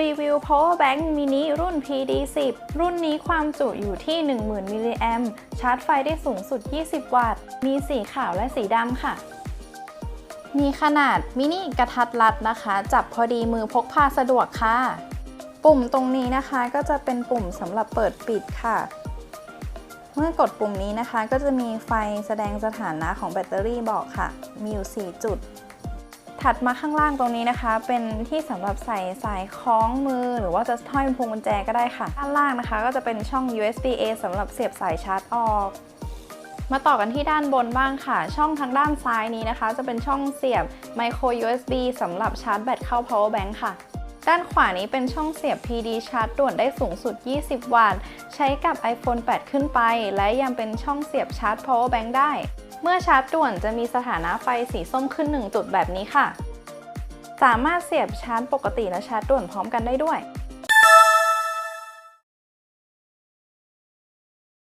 รีวิว power bank mini รุ่น PD10 รุ่นนี้ความจุอยู่ที่ 10,000มิลลิแอมชาร์จไฟได้สูงสุด 20 วัตต์ มีสีขาวและสีดำค่ะ มีขนาดมินิกระทัดรัดนะคะ จับพอดีมือพกพาสะดวกค่ะ ปุ่มตรงนี้นะคะก็จะเป็นปุ่มสำหรับเปิดปิดค่ะ เมื่อกดปุ่มนี้นะคะ ก็จะมีไฟแสดงสถานะของแบตเตอรี่บอกค่ะ มีอยู่ 4 จุด ถัดมาข้างล่างตรงนี้นะคะ เป็นที่สำหรับใส่สายคล้องมือ หรือว่าจะห้อยพวงกุญแจก็ได้ค่ะด้านล่างนะคะ ก็จะเป็นช่อง USB A สำหรับเสียบสายชาร์จออก มาต่อกันที่ด้านบนบ้างค่ะ ช่องทางด้านซ้ายนี้นะคะ จะเป็นช่องเสียบ micro USB สำหรับชาร์จแบตเข้า power bank ค่ะ ด้านขวานี้เป็นช่องเสียบ PD ชาร์จด่วนได้สูงสุด 20 วัตต์ ใช้กับ iPhone 8 ขึ้นไป และยังเป็นช่องเสียบชาร์จ power bank ได้ เมื่อชาร์จด่วนจะมีสถานะไฟสีส้มขึ้น 1 จุดแบบนี้ค่ะ สามารถเสียบชาร์จปกติและชาร์จด่วนพร้อมกันได้ด้วย